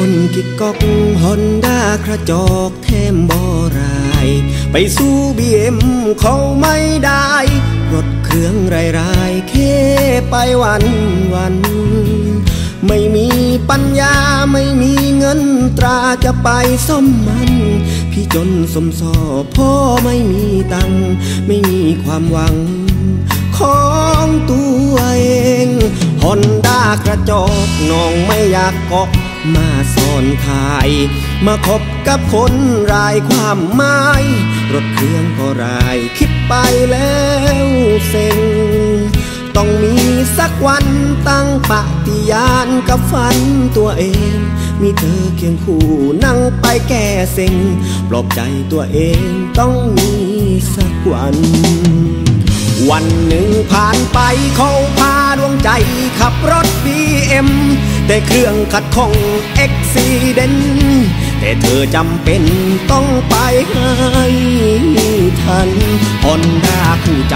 คนกิกกอกฮอนด้ากระจอกแทมบอราย ไปสู้บีเอ็มเขาไม่ได้ รถเครื่องไรไรแค่ไปวันวัน ไม่มีปัญญาไม่มีเงินตราจะไปซ่อมมัน พี่จนสมสอพ่อไม่มีตังไม่มีความหวังของตัวเองฮอนด้ากระจอกน้องไม่อยากเกาะ มาสอนทาย มาคบกับคนรายความหมาย รถเครื่องก็รายคิดไปแล้วเซ็ง ต้องมีสักวันตั้งปฏิญาณกับฝันตัวเอง มีเธอเคียงคู่นั่งไปแก้เซ็ง ปลอบใจตัวเองต้องมีสักวันวันหนึ่งผ่านไปเขาพาดวงใจขับรถบีเอ็ม แต่เครื่องขัดข้องเอ็กซีเดนแต่เธอจำเป็นต้องไปให้ทันฮอนด้าคู่ใจ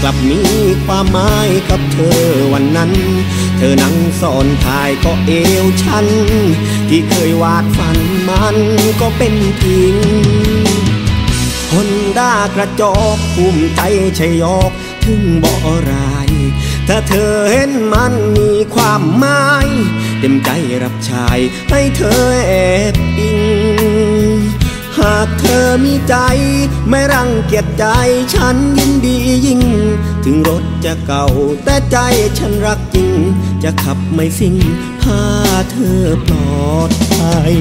กลับมีความหมายกับเธอวันนั้น เธอนั่งสอนถ่ายก็เอวฉัน ที่เคยวาดฝันมันก็เป็นจริงฮอนด้ากระจอกภูมิใจชยยอกถึงบ่อราย ถ้าเธอเห็นมันมีความหมาย เต็มใจรับชายให้เธอแอบอิง หากเธอมีใจ ไม่รังเกียจใจฉันยินดียิ่ง ถึงรถจะเก่า แต่ใจฉันรักจริง จะขับไม่สิ้นพาเธอปลอดภัย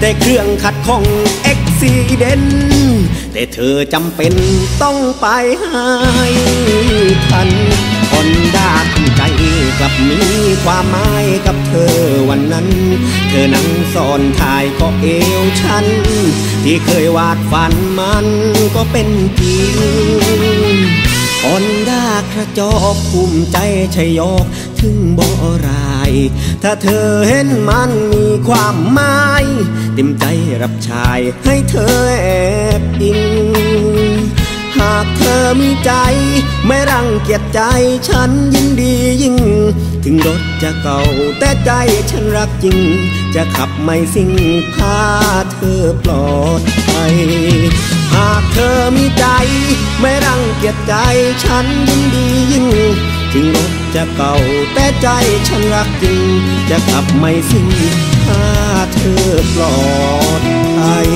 แต่เครื่องขัดข้องเอ็กซีเดนแต่เธอจำเป็นต้องไปให้ทันฮอนด้าคู่ใจกลับมีความหมายกับเธอวันนั้น เธอนั่งสอนถ่ายก็เอวฉัน ที่เคยวาดฝันมันก็เป็นจริง อนด้ากระจอกภูมิใจชัยยอกถึงบ่อราย ถ้าเธอเห็นมันมีความหมาย เต็มใจรับชายให้เธอแอบอิง หากเธอมีใจ ไม่รังเกียจใจฉันยินดียิ่ง ถึงรถจะเก่าแต่ใจฉันรักจริง จะขับไม่สิ่งพาเธอปลอดภัยหากเธ เกียจใจฉันยินดียิ่งถึงรถจะเก่าแต่ใจฉันรักจริง จะขับไม่สิ้นพาเธอปลอดภัย